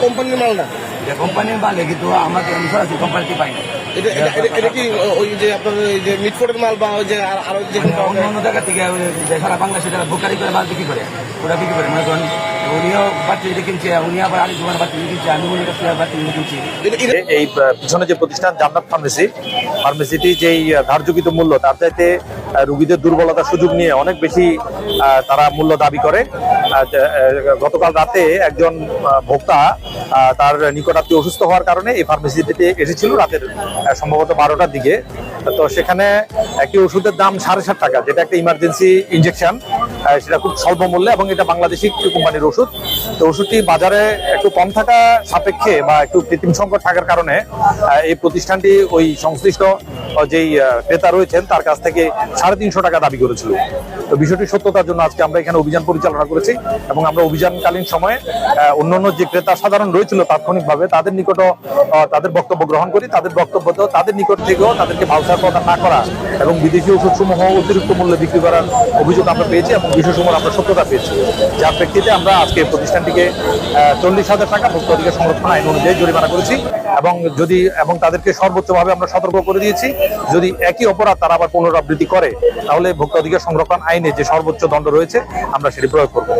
কোম্পানির মাল না? যে কোম্পানির মালে কিন্তু আমাকে আমি সরাসরি কোম্পানিতে পাই না। এটা এটা- এটা- এটা কি ওই যে আপনার ওই যে মিটফোর্টের মাল বা ওই যে আর- আরও যে মানে অন্য অন্য জায়গা থেকে ওই যে সারা বাংলাদেশে যারা বুকারি করে মাল বিক্রি করে ওরা বিক্রি করে মনে উনিও কিনছে উনি আবার আরেক দোকানে বাচ্চা কিনছে আমি উনি কাছে কিনছি। এই আহ, পিছনে যে প্রতিষ্ঠান জান্নাত ফার্মেসি ফার্মেসিটি যেই ধার্যকৃত মূল্য, তার চাইতে রুগীদের দুর্বলতার সুযোগ নিয়ে অনেক বেশি তারা মূল্য দাবি করে। গতকাল রাতে একজন ভোক্তা তার নিকটাত্মীয় অসুস্থ হওয়ার কারণে এই ফার্মেসিটিতে এসেছিল রাতের সম্ভবত বারোটার দিকে। তো সেখানে একটি ওষুধের দাম সাড়ে সাত টাকা, যেটা একটা ইমার্জেন্সি ইনজেকশন সেটা খুব স্বল্প মূল্যে এবং এটা বাংলাদেশি কোম্পানির ওষুধ। তো ওষুধটি বাজারে একটু কম থাকা সাপেক্ষে বা একটু কৃত্রিম সংকট থাকার কারণে এই প্রতিষ্ঠানটি ওই সংশ্লিষ্ট যেই ক্রেতা রয়েছেন তার কাছ থেকে সাড়ে তিনশো টাকা দাবি করেছিল। তো বিষয়টি সত্যতার জন্য আজকে আমরা এখানে অভিযান পরিচালনা করেছি এবং আমরা অভিযানকালীন সময়ে আহ, অন্যান্য যে ক্রেতা সাধারণ রয়েছিল তাৎক্ষণিকভাবে তাদের নিকটও তাদের বক্তব্য গ্রহণ করি। তাদের বক্তব্য তো তাদের নিকট থেকেও তাদেরকে ভাউচার প্রদান না করা এবং বিদেশি ওষুধ সমূহ অতিরিক্ত মূল্যে বিক্রি করার অভিযোগ আমরা পেয়েছি এবং বিষয়সমূহ আমরা সত্যতা পেয়েছি। যার প্রেক্ষিতে আমরা আজকে প্রতিষ্ঠানটিকে চল্লিশ হাজার টাকা ভোক্তা অধিকার সংরক্ষণ আইন অনুযায়ী জরিমানা করেছি এবং যদি, এবং তাদেরকে সর্বোচ্চভাবে আমরা সতর্ক করে দিয়েছি। যদি একই অপরাধ তারা আবার পুনরাবৃত্তি করে, তাহলে ভোক্তা অধিকার সংরক্ষণ আইনে যে সর্বোচ্চ দণ্ড রয়েছে, আমরা সেটি প্রয়োগ করব।